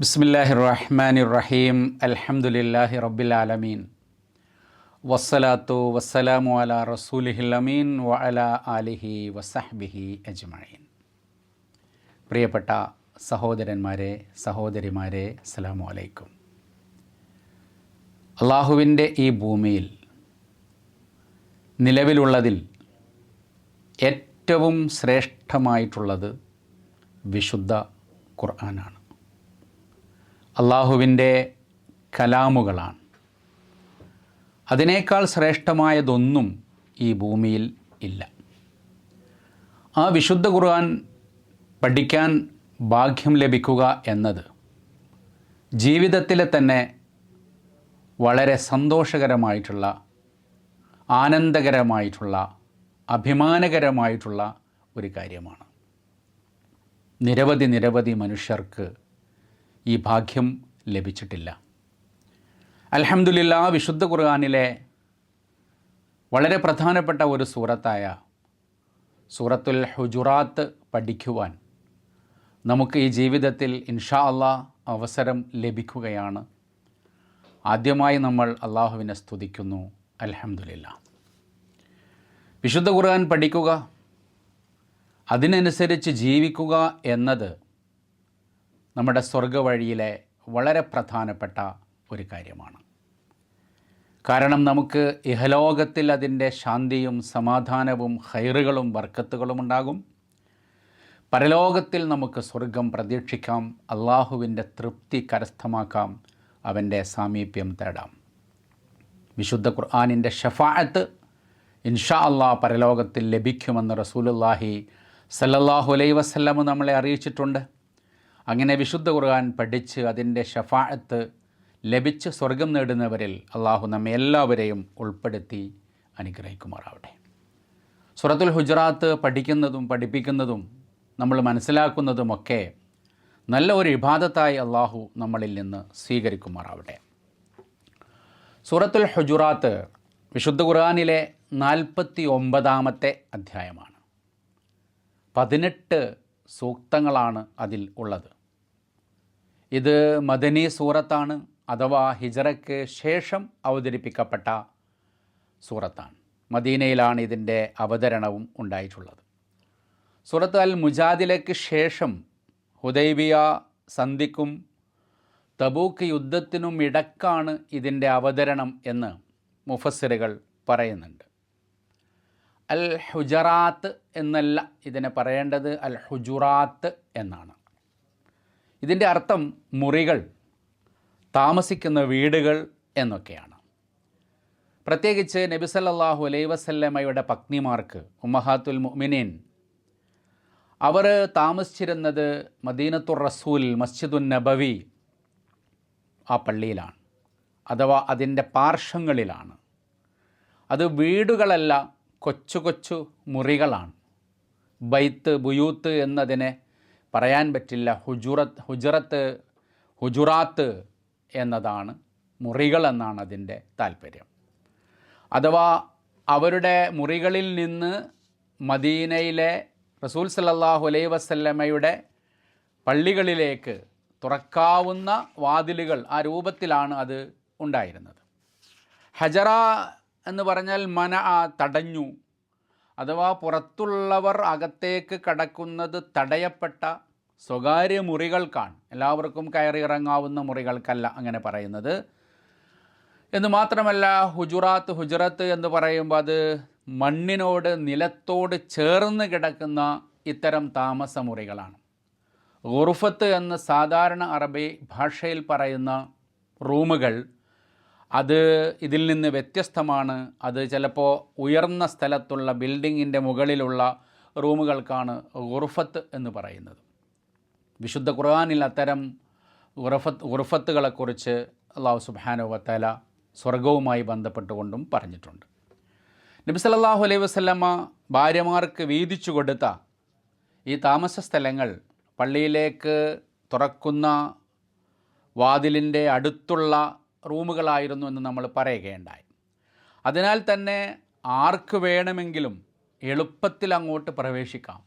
ബിസ്മില്ലാഹി റഹ്മാനി റഹീം അൽഹംദുലില്ലാഹി റബ്ബിൽ ആലമീൻ വസ്സലാത്തു വസ്സലാമു അല റസൂലിഹിൽ അമീൻ വ അല ആലിഹി വസഹ്ബിഹി അജ്മഈൻ. പ്രിയപ്പെട്ട സഹോദരന്മാരെ സഹോദരിമാരെ അസ്സലാമു അലൈക്കും. അള്ളാഹുവിന്റെ ഈ ഭൂമിയിൽ നിലവിലുള്ളതിൽ ഏറ്റവും ശ്രേഷ്ഠമായിട്ടുള്ളത് വിശുദ്ധ ഖുർആനാണ്. അള്ളാഹുവിന്റെ കലാമുകളാണ്. അതിനേക്കാൾ ശ്രേഷ്ഠമായതൊന്നും ഈ ഭൂമിയിൽ ഇല്ല. ആ വിശുദ്ധ ഖുർആൻ പഠിക്കാൻ ഭാഗ്യം ലഭിക്കുക എന്നത് ജീവിതത്തിലെ തന്നെ വളരെ സന്തോഷകരമായിട്ടുള്ള ആനന്ദകരമായിട്ടുള്ള അഭിമാനകരമായിട്ടുള്ള ഒരു കാര്യമാണ്. നിരവധി നിരവധി മനുഷ്യർക്ക് ഈ ഭാഗ്യം ലഭിച്ചിട്ടില്ല. അലഹമുല്ല വിശുദ്ധ ഖുർആാനിലെ വളരെ പ്രധാനപ്പെട്ട ഒരു സൂറത്തായ സൂറത്തുൽ ഹുജുറാത്ത് പഠിക്കുവാൻ നമുക്ക് ഈ ജീവിതത്തിൽ ഇൻഷാ അള്ളാ അവസരം ലഭിക്കുകയാണ്. ആദ്യമായി നമ്മൾ അള്ളാഹുവിനെ സ്തുതിക്കുന്നു. അലഹമുല്ല വിശുദ്ധ ഖുർആൻ പഠിക്കുക അതിനനുസരിച്ച് ജീവിക്കുക എന്നത് നമ്മുടെ സ്വർഗവഴിയിലെ വളരെ പ്രധാനപ്പെട്ട ഒരു കാര്യമാണ്. കാരണം നമുക്ക് ഇഹലോകത്തിൽ അതിന്റെ ശാന്തിയും സമാധാനവും ഹൈറുകളും വർക്കത്തുകളും ഉണ്ടാകും. പരലോകത്തിൽ നമുക്ക് സ്വർഗം പ്രതീക്ഷിക്കാം. അള്ളാഹുവിന്റെ തൃപ്തി കരസ്ഥമാക്കാം. അവന്റെ സാമീപ്യം തേടാം. വിശുദ്ധ ഖുർആാനിന്റെ ഷഫായത്ത് ഇൻഷാ അള്ളാഹ് പരലോകത്തിൽ ലഭിക്കുമെന്ന് റസൂലുല്ലാഹി സല്ലല്ലാഹു അലൈ വസല്ലമ നമ്മളെ അറിയിച്ചിട്ടുണ്ട്. അങ്ങനെ വിശുദ്ധ ഖുർആൻ പഠിച്ച് അതിന്റെ ഷഫായത്ത് ലഭിച്ച് സ്വർഗം നേടുന്നവരിൽ അള്ളാഹു നമ്മെ എല്ലാവരെയും ഉൾപ്പെടുത്തി അനുഗ്രഹിക്കുമാറാവട്ടെ. സുറത്തുൽ ഹുജറാത്ത് പഠിക്കുന്നതും പഠിപ്പിക്കുന്നതും നമ്മൾ മനസ്സിലാക്കുന്നതുമൊക്കെ നല്ല ഒരു ഇബാദത്തായി അള്ളാഹു നമ്മളിൽ നിന്ന് സ്വീകരിക്കുമാറാവട്ടെ. സൂറത്തുൽ ഹുജുറാത്ത് വിശുദ്ധ ഖുർആാനിലെ നാൽപ്പത്തി ഒമ്പതാമത്തെ അധ്യായമാണ്. പതിനെട്ട് സൂക്തങ്ങളാണ് അതിൽ ഉള്ളത്. ഇത് മദനി സൂറത്താണ് അഥവാ ഹിജറയ്ക്ക് ശേഷം അവതരിപ്പിക്കപ്പെട്ട സൂറത്താണ്. മദീനയിലാണ് ഇതിന്റെ അവതരണവും ഉണ്ടായിട്ടുള്ളത്. സൂറത്ത് അൽ മുജാദിലയ്ക്ക് ശേഷം ഹുദൈബിയ സന്ധിക്കും തബൂക്ക് യുദ്ധത്തിനും ഇടക്കാണ് ഇതിന്റെ അവതരണം എന്ന് മുഫസ്സിറുകൾ പറയുന്നുണ്ട്. അൽ ഹുജറാത്ത് എന്നല്ല ഇതിനെ പറയേണ്ടത് അൽ ഹുജുറാത്ത് എന്നാണ്. ഇതിന്റെ അർത്ഥം മുറികൾ താമസിക്കുന്ന വീടുകൾ എന്നൊക്കെയാണ്. പ്രത്യേകിച്ച് നബി സല്ലാഹു അലൈ വസല്ലമ്മയുടെ പത്നിമാർക്ക് ഉമ്മഹാത്തുൽ മുഅ്മിനീൻ അവർ താമസിച്ചിരുന്നത് മദീനത്തുർ റസൂൽ മസ്ജിദുൻ നബവി ആ പള്ളിയിലാണ്. അഥവാ അതിന്റെ പാർശ്വങ്ങളിലാണ്. അത് വീടുകളല്ല കൊച്ചു കൊച്ചു മുറികളാണ്. ബൈത്ത് ബുയൂത്ത് എന്നതിനെ പറയാൻ പറ്റില്ല. ഹുജുറത്ത് ഹുജറത്ത് ഹുജുറാത്ത് എന്നതാണ് മുറികൾ എന്നാണ് അതിന്റെ താല്പര്യം അഥവാ അവരുടെ മുറികളിൽ നിന്ന് മദീനയിലെ റസൂൽ സല്ലല്ലാഹു അലൈ വസല്ലമയുടെ പള്ളികളിലേക്ക് തുറക്കാവുന്ന വാതിലുകൾ ആ രൂപത്തിലാണ് അത് ഉണ്ടായിരുന്നത്. ഹജറ എന്ന് പറഞ്ഞാൽ മന ആ തടഞ്ഞു. അഥവാ പുറത്തുള്ളവർ അകത്തേക്ക് കടക്കുന്നത് തടയപ്പെട്ട സ്വകാര്യ മുറികൾക്കാണ്. എല്ലാവർക്കും കയറി ഇറങ്ങാവുന്ന മുറികൾക്കല്ല അങ്ങനെ പറയുന്നത്. എന്ന് മാത്രമല്ല ഹുജുറാത്ത് ഹുജറത്ത് എന്ന് പറയുമ്പോൾ അത് മണ്ണിനോട് നിലത്തോട് ചേർന്ന് കിടക്കുന്ന ഇത്തരം താമസ മുറികളാണ്. ഉറുഫത്ത് എന്ന് സാധാരണ അറബി ഭാഷയിൽ പറയുന്ന റൂമുകൾ അത് ഇതിൽ നിന്ന് വ്യത്യസ്തമാണ്. അത് ചിലപ്പോൾ ഉയർന്ന സ്ഥലത്തുള്ള ബിൽഡിങ്ങിന്റെ മുകളിലുള്ള റൂമുകൾക്കാണ് ഗുർഫത്ത് എന്ന് പറയുന്നത്. വിശുദ്ധ ഖുർആാനിൽ അത്തരം ഗുർഫത്ത് ഗുർഫത്തുകളെക്കുറിച്ച് അള്ളാഹു സുബാനു വത്തല സ്വർഗവുമായി ബന്ധപ്പെട്ടുകൊണ്ടും പറഞ്ഞിട്ടുണ്ട്. നബി സല്ലല്ലാഹു അലൈഹി വസ്ലമ്മ ഭാര്യമാർക്ക് വീതിച്ചു കൊടുത്ത ഈ താമസ സ്ഥലങ്ങൾ പള്ളിയിലേക്ക് തുറക്കുന്ന വാതിലിന്റെ അടുത്തുള്ള റൂമുകളായിരുന്നു എന്ന് നമ്മൾ പറയുകയുണ്ടായി. അതിനാൽ തന്നെ ആർക്ക് വേണമെങ്കിലും എളുപ്പത്തിൽ അങ്ങോട്ട് പ്രവേശിക്കാം.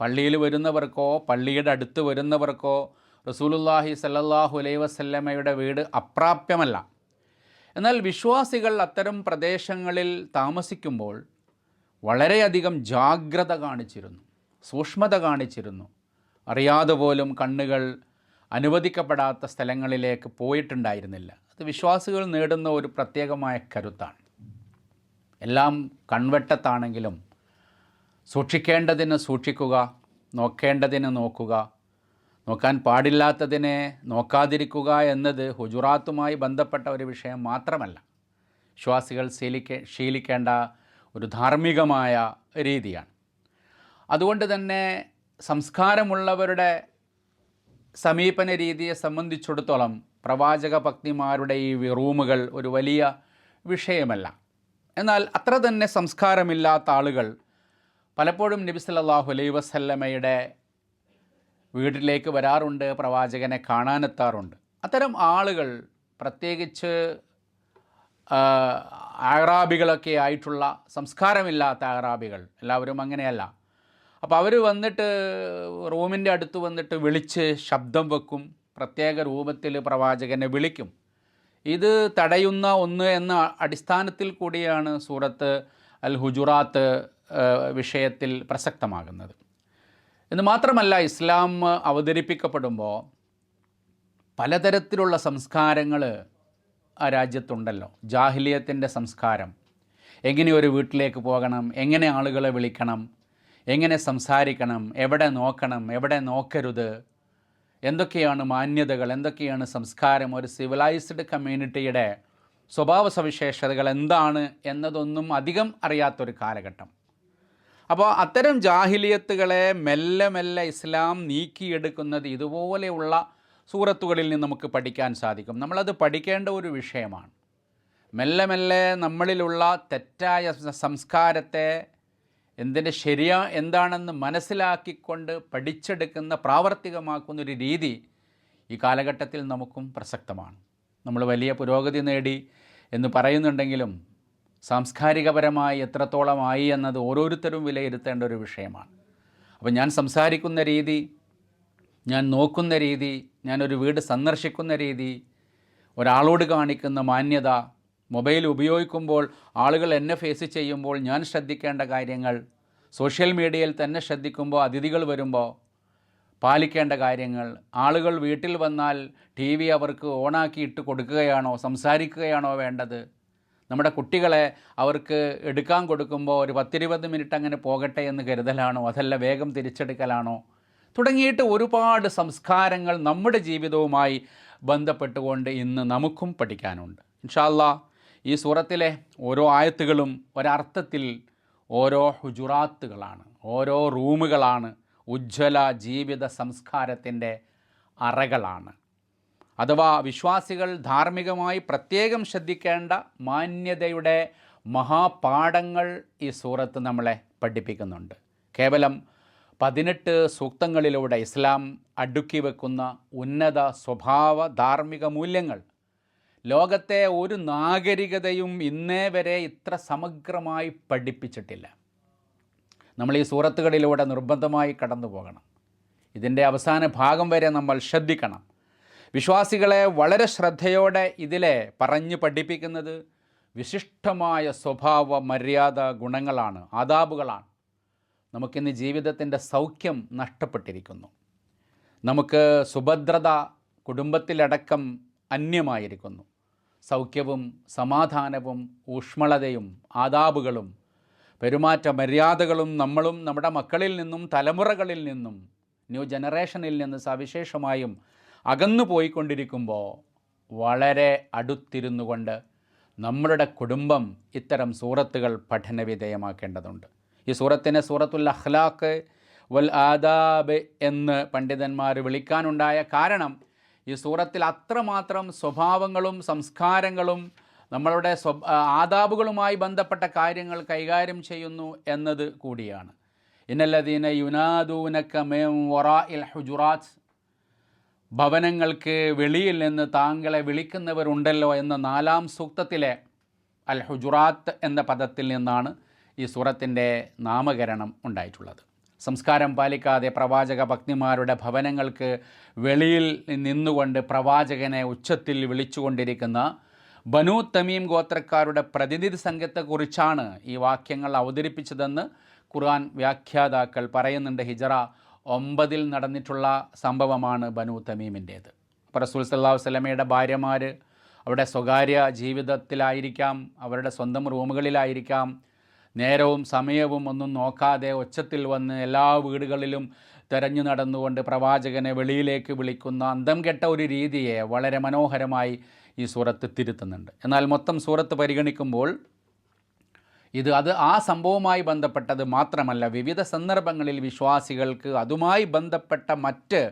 പള്ളിയിൽ വരുന്നവർക്കോ പള്ളിയുടെ അടുത്ത് വരുന്നവർക്കോ റസൂലുല്ലാഹി സല്ലല്ലാഹു അലൈ വസല്ലമയുടെ വീട് അപ്രാപ്യമല്ല. എന്നാൽ വിശ്വാസികൾ അത്തരം പ്രദേശങ്ങളിൽ താമസിക്കുമ്പോൾ വളരെയധികം ജാഗ്രത കാണിച്ചിരുന്നു സൂക്ഷ്മത കാണിച്ചിരുന്നു. അറിയാതെ പോലും കണ്ണുകൾ അനുവദിക്കപ്പെടാത്ത സ്ഥലങ്ങളിലേക്ക് പോയിട്ടുണ്ടായിരുന്നില്ല. അത് വിശ്വാസികൾ നേടുന്ന ഒരു പ്രത്യേകമായ കരുത്താണ്. എല്ലാം കൺവെട്ടത്താണെങ്കിലും സൂക്ഷിക്കേണ്ടതിന് സൂക്ഷിക്കുക നോക്കേണ്ടതിന് നോക്കുക നോക്കാൻ പാടില്ലാത്തതിനെ നോക്കാതിരിക്കുക എന്നത് ഹുജുറാത്തുമായി ബന്ധപ്പെട്ട ഒരു വിഷയം മാത്രമല്ല. വിശ്വാസികൾ ശീലിക്കേ ശീലിക്കേണ്ട ഒരു ധാർമ്മികമായ രീതിയാണ്. അതുകൊണ്ട് തന്നെ സംസ്കാരമുള്ളവരുടെ സമീപന രീതിയെ സംബന്ധിച്ചിടത്തോളം പ്രവാചക ഭക്തിമാരുടെ ഈ റൂമുകൾ ഒരു വലിയ വിഷയമല്ല. എന്നാൽ അത്ര തന്നെ സംസ്കാരമില്ലാത്ത ആളുകൾ പലപ്പോഴും നബി സല്ലല്ലാഹു അലൈഹി വസല്ലമയുടെ വീട്ടിലേക്ക് വരാറുണ്ട് പ്രവാചകനെ കാണാനെത്താറുണ്ട്. അത്തരം ആളുകൾ പ്രത്യേകിച്ച് അറാബികളൊക്കെ ആയിട്ടുള്ള സംസ്കാരമില്ലാത്ത അറാബികൾ എല്ലാവരും അങ്ങനെയല്ല. അപ്പോൾ അവർ വന്നിട്ട് റൂമിന്റെ അടുത്ത് വന്നിട്ട് വിളിച്ച് ശബ്ദം വെക്കും. പ്രത്യേക രൂപത്തിൽ പ്രവാചകനെ വിളിക്കും. ഇത് തടയുന്ന ഒന്ന് എന്ന അടിസ്ഥാനത്തിൽ കൂടിയാണ് സൂറത്ത് അൽ ഹുജുറാത്ത് വിഷയത്തിൽ പ്രസക്തമാകുന്നത്. എന്ന് മാത്രമല്ല ഇസ്ലാം അവതരിപ്പിക്കപ്പെടുമ്പോൾ പലതരത്തിലുള്ള സംസ്കാരങ്ങൾ ആ രാജ്യത്തുണ്ടല്ലോ. ജാഹിലിയത്തിന്റെ സംസ്കാരം. എങ്ങനെ ഒരു വീട്ടിലേക്ക് പോകണം? എങ്ങനെ ആളുകളെ വിളിക്കണം? എങ്ങനെ സംസാരിക്കണം എവിടെ നോക്കണം എവിടെ നോക്കരുത് എന്തൊക്കെയാണ് മാന്യതകൾ എന്തൊക്കെയാണ് സംസ്കാരം ഒരു സിവിലൈസ്ഡ് കമ്മ്യൂണിറ്റിയുടെ സ്വഭാവ സവിശേഷതകൾ എന്താണ് എന്നതൊന്നും അധികം അറിയാത്തൊരു കാലഘട്ടം. അപ്പോൾ അത്തരം ജാഹിലിയത്തുകളെ മെല്ലെ മെല്ലെ ഇസ്ലാം നീക്കിയെടുക്കുന്നത് ഇതുപോലെയുള്ള സൂറത്തുകളിൽ നിന്ന് നമുക്ക് പഠിക്കാൻ സാധിക്കും. നമ്മളത് പഠിക്കേണ്ട ഒരു വിഷയമാണ്. മെല്ലെ മെല്ലെ നമ്മളിലുള്ള തെറ്റായ സംസ്കാരത്തെ എന്തിന്റെ ശരിയാ എന്താണെന്ന് മനസ്സിലാക്കിക്കൊണ്ട് പഠിച്ചെടുക്കുന്ന പ്രാവർത്തികമാക്കുന്ന ഒരു രീതി ഈ കാലഘട്ടത്തിൽ നമുക്കും പ്രസക്തമാണ്. നമ്മൾ വലിയ പുരോഗതി നേടി എന്ന് പറയുന്നുണ്ടെങ്കിലും സാംസ്കാരികപരമായി എത്രത്തോളമായി എന്നത് ഓരോരുത്തരും വിലയിരുത്തേണ്ട ഒരു വിഷയമാണ്. അപ്പോൾ ഞാൻ സംസാരിക്കുന്ന രീതി ഞാൻ നോക്കുന്ന രീതി ഞാനൊരു വീട് സന്ദർശിക്കുന്ന രീതി ഒരാളോട് കാണിക്കുന്ന മാന്യത മൊബൈൽ ഉപയോഗിക്കുമ്പോൾ ആളുകൾ എന്നെ ഫേസ് ചെയ്യുമ്പോൾ ഞാൻ ശ്രദ്ധിക്കേണ്ട കാര്യങ്ങൾ സോഷ്യൽ മീഡിയയിൽ തന്നെ ശ്രദ്ധിക്കുമ്പോൾ അതിഥികൾ വരുമ്പോൾ പാലിക്കേണ്ട കാര്യങ്ങൾ. ആളുകൾ വീട്ടിൽ വന്നാൽ ടി വി അവർക്ക് ഓണാക്കി ഇട്ട് കൊടുക്കുകയാണോ സംസാരിക്കുകയാണോ വേണ്ടത്? നമ്മുടെ കുട്ടികളെ അവർക്ക് എടുക്കാൻ കൊടുക്കുമ്പോൾ ഒരു പത്തിരുപത് മിനിറ്റ് അങ്ങനെ പോകട്ടെ എന്ന് കരുതലാണോ? അതല്ല വേഗം തിരിച്ചെടുക്കലാണോ? തുടങ്ങിയിട്ട് ഒരുപാട് സംസ്കാരങ്ങൾ നമ്മുടെ ജീവിതവുമായി ബന്ധപ്പെട്ടുകൊണ്ട് ഇന്ന് നമുക്കും പഠിക്കാനുണ്ട്. ഇൻഷാല്ലാ ഈ സൂറത്തിലെ ഓരോ ആയത്തുകളും ഒരർത്ഥത്തിൽ ഓരോ ഹുജുറാത്തുകളാണ് ഓരോ റൂമുകളാണ് ഉജ്ജ്വല ജീവിത സംസ്കാരത്തിന്റെ അറകളാണ്. അഥവാ വിശ്വാസികൾ ധാർമ്മികമായി പ്രത്യേകം ശ്രദ്ധിക്കേണ്ട മാന്യതയുടെ മഹാപാഠങ്ങൾ ഈ സൂറത്ത് നമ്മളെ പഠിപ്പിക്കുന്നുണ്ട്. കേവലം പതിനെട്ട് സൂക്തങ്ങളിലൂടെ ഇസ്ലാം അടുക്കി വെക്കുന്ന ഉന്നത സ്വഭാവ ധാർമ്മിക മൂല്യങ്ങൾ ലോകത്തെ ഒരു നാഗരികതയും ഇന്നേ വരെ ഇത്ര സമഗ്രമായി പഠിപ്പിച്ചിട്ടില്ല. നമ്മൾ ഈ സൂറത്തുകളിലൂടെ നിർബന്ധമായി കടന്നു പോകണം. ഇതിന്റെ അവസാന ഭാഗം വരെ നമ്മൾ ശ്രദ്ധിക്കണം. വിശ്വാസികളെ വളരെ ശ്രദ്ധയോടെ ഇതിലെ പറഞ്ഞു പഠിപ്പിക്കുന്നത് വിശിഷ്ടമായ സ്വഭാവ മര്യാദ ഗുണങ്ങളാണ് ആദാബുകളാണ്. നമുക്കിന്ന് ജീവിതത്തിന്റെ സൗഖ്യം നഷ്ടപ്പെട്ടിരിക്കുന്നു. നമുക്ക് സുഭദ്രത കുടുംബത്തിലടക്കം അന്യമായിരിക്കുന്നു. സൗഖ്യവും സമാധാനവും ഊഷ്മളതയും ആദാബുകളും പെരുമാറ്റ മര്യാദകളും നമ്മളും നമ്മുടെ മക്കളിൽ നിന്നും തലമുറകളിൽ നിന്നും ന്യൂ ജനറേഷനിൽ നിന്ന് സവിശേഷമായും അകന്നു പോയിക്കൊണ്ടിരിക്കുമ്പോൾ വളരെ അടുത്തിരുന്നു കൊണ്ട് നമ്മളുടെ കുടുംബം ഇത്തരം സൂറത്തുകൾ പഠനവിധേയമാക്കേണ്ടതുണ്ട്. ഈ സൂറത്തിനെ സൂറത്തുൽ അഹ്ലാഖ് വൽ ആദാബ് എന്ന് പണ്ഡിതന്മാർ വിളിക്കാനുണ്ടായ കാരണം ഈ സൂറത്തിൽ അത്രമാത്രം സ്വഭാവങ്ങളും സംസ്കാരങ്ങളും നമ്മളുടെ സ്വ ആദാബുകളുമായി ബന്ധപ്പെട്ട കാര്യങ്ങൾ കൈകാര്യം ചെയ്യുന്നു എന്നത് കൂടിയാണ്. ഇന്നല്ലദീന യുനാദൂനക്ക മേം വറാ ഇൽ ഹുജുറാത്ത്. ഭവനങ്ങൾക്ക് വെളിയിൽ നിന്ന് താങ്കളെ വിളിക്കുന്നവരുണ്ടല്ലോ എന്ന നാലാം സൂക്തത്തിലെ അൽ ഹുജുറാത്ത് എന്ന പദത്തിൽ നിന്നാണ് ഈ സൂറത്തിന്റെ നാമകരണം ഉണ്ടായിട്ടുള്ളത്. സംസ്കാരം പാലിക്കാതെ പ്രവാചക ഭക്തിമാരുടെ ഭവനങ്ങൾക്ക് വെളിയിൽ നിന്നുകൊണ്ട് പ്രവാചകനെ ഉച്ചത്തിൽ വിളിച്ചുകൊണ്ടിരിക്കുന്ന ബനു തമീം ഗോത്രക്കാരുടെ പ്രതിനിധി സംഘത്തെക്കുറിച്ചാണ് ഈ വാക്യങ്ങൾ അവതരിപ്പിച്ചതെന്ന് ഖുർആൻ വ്യാഖ്യാതാക്കൾ പറയുന്നുണ്ട്. ഹിജറ ഒമ്പതിൽ നടന്നിട്ടുള്ള സംഭവമാണ് ബനു തമീമിന്റേത്. റസൂൽ സല്ലാഹു വസ്ലമയുടെ ഭാര്യമാർ അവരുടെ സ്വകാര്യ ജീവിതത്തിലായിരിക്കാം അവരുടെ സ്വന്തം റൂമുകളിലായിരിക്കാം നേരവും സമയവും ഒന്നും നോക്കാതെ ഒച്ചത്തിൽ വന്ന് എല്ലാ വീടുകളിലും തെരഞ്ഞു നടന്നുകൊണ്ട് പ്രവാചകനെ വെളിയിലേക്ക് വിളിക്കുന്ന അന്തം കെട്ട ഒരു രീതിയെ വളരെ മനോഹരമായി ഈ സൂറത്ത് തിരുത്തുന്നുണ്ട്. എന്നാൽ മൊത്തം സൂറത്ത് പരിഗണിക്കുമ്പോൾ ഇത് അത് ആ സംഭവവുമായി ബന്ധപ്പെട്ടത് മാത്രമല്ല വിവിധ സന്ദർഭങ്ങളിൽ വിശ്വാസികൾക്ക് അതുമായി ബന്ധപ്പെട്ട മറ്റ്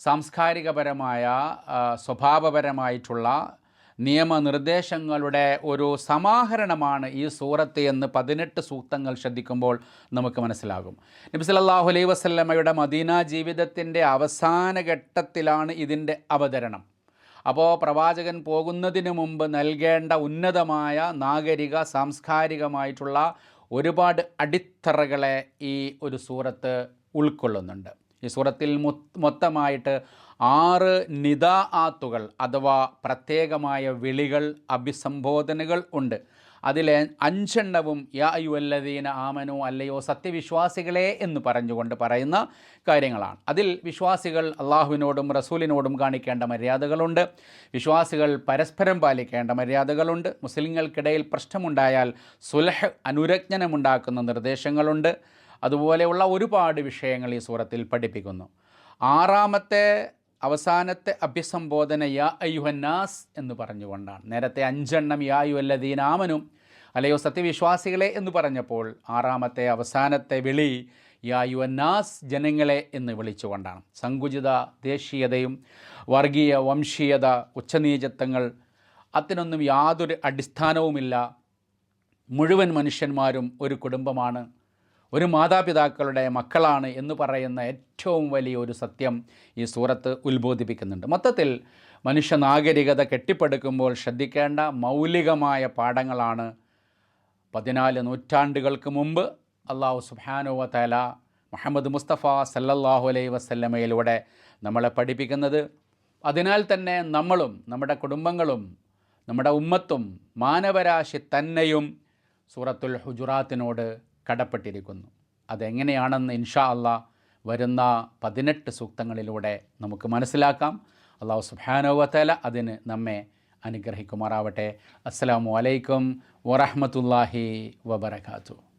സാംസ്കാരികപരമായ സ്വഭാവപരമായിട്ടുള്ള നിയമനിർദ്ദേശങ്ങളുടെ ഒരു സമാഹരണമാണ് ഈ സൂറത്ത് എന്ന് പതിനെട്ട് സൂക്തങ്ങൾ ശ്രദ്ധിക്കുമ്പോൾ നമുക്ക് മനസ്സിലാകും. നബി സല്ലല്ലാഹു അലൈഹി വസല്ലമയുടെ മദീന ജീവിതത്തിന്റെ അവസാന ഘട്ടത്തിലാണ് ഇതിന്റെ അവതരണം. അപ്പോൾ പ്രവാചകൻ പോകുന്നതിന് മുമ്പ് നൽകേണ്ട ഉന്നതമായ നാഗരിക സാംസ്കാരികമായിട്ടുള്ള ഒരുപാട് അടിത്തറകളെ ഈ ഒരു സൂറത്ത് ഉൾക്കൊള്ളുന്നുണ്ട്. ഈ സൂറത്തിൽ മൊത്തമായിട്ട് ആറ് നിദാ ആത്തുകൾ അഥവാ പ്രത്യേകമായ വിളികൾ അഭിസംബോധനകൾ ഉണ്ട്. അതിലെ അഞ്ചെണ്ണവും യാ അയ്യുവല്ലദീന ആമനോ അല്ലയോ സത്യവിശ്വാസികളെ എന്ന് പറഞ്ഞുകൊണ്ട് പറയുന്ന കാര്യങ്ങളാണ്. അതിൽ വിശ്വാസികൾ അള്ളാഹുവിനോടും റസൂലിനോടും കാണിക്കേണ്ട മര്യാദകളുണ്ട്. വിശ്വാസികൾ പരസ്പരം പാലിക്കേണ്ട മര്യാദകളുണ്ട്. മുസ്ലിങ്ങൾക്കിടയിൽ പ്രശ്നമുണ്ടായാൽ സുലഹ് അനുരജ്ഞനമുണ്ടാക്കുന്ന നിർദ്ദേശങ്ങളുണ്ട്. അതുപോലെയുള്ള ഒരുപാട് വിഷയങ്ങൾ ഈ സൂറത്തിൽ പഠിപ്പിക്കുന്നു. ആറാമത്തെ അവസാനത്തെ അഭിസംബോധന യാ അയ്യുഹന്നാസ് എന്ന് പറഞ്ഞുകൊണ്ടാണ്. നേരത്തെ അഞ്ചെണ്ണം യാ അയ്യുവല്ലദീനാമനും അല്ലയോ സത്യവിശ്വാസികളെ എന്ന് പറഞ്ഞപ്പോൾ ആറാമത്തെ അവസാനത്തെ വിളി യാ യുവന്നാസ് ജനങ്ങളെ എന്ന് വിളിച്ചുകൊണ്ടാണ്. സങ്കുചിത ദേശീയതയും വർഗീയ വംശീയത ഉച്ചനീചത്വങ്ങൾ അതിനൊന്നും യാതൊരു അടിസ്ഥാനവുമില്ല. മുഴുവൻ മനുഷ്യന്മാരും ഒരു കുടുംബമാണ്. ഒരു മാതാപിതാക്കളുടെ മക്കളാണ് എന്ന് പറയുന്ന ഏറ്റവും വലിയ ഒരു സത്യം ഈ സൂറത്ത് ഉത്ബോധിപ്പിക്കുന്നുണ്ട്. മൊത്തത്തിൽ മനുഷ്യ നാഗരികത കെട്ടിപ്പടുക്കുമ്പോൾ ശ്രദ്ധിക്കേണ്ട മൗലികമായ പാഠങ്ങളാണ് പതിനാല് നൂറ്റാണ്ടുകൾക്ക് മുമ്പ് അള്ളാഹു സുബാനുവ തല മുഹമ്മദ് മുസ്തഫ സല്ലല്ലാഹു അലൈ വസല്ലമയിലൂടെ നമ്മളെ പഠിപ്പിക്കുന്നത്. അതിനാൽ തന്നെ നമ്മളും നമ്മുടെ കുടുംബങ്ങളും നമ്മുടെ ഉമ്മത്തും മാനവരാശി തന്നെയും സൂറത്തുൽ ഹുജുറാത്തിനോട് കടപ്പെട്ടിരിക്കുന്നു. അതെങ്ങനെയാണെന്ന് ഇൻഷാ അല്ല വരുന്ന പതിനെട്ട് സൂക്തങ്ങളിലൂടെ നമുക്ക് മനസ്സിലാക്കാം. അള്ളാഹു സുബാനുവത്തല അതിന് നമ്മെ അനുഗ്രഹിക്കുമാറാവട്ടെ. അസ്സാം വലൈക്കും വറഹ്മത്തുള്ളാഹി വബറകാതുഹു.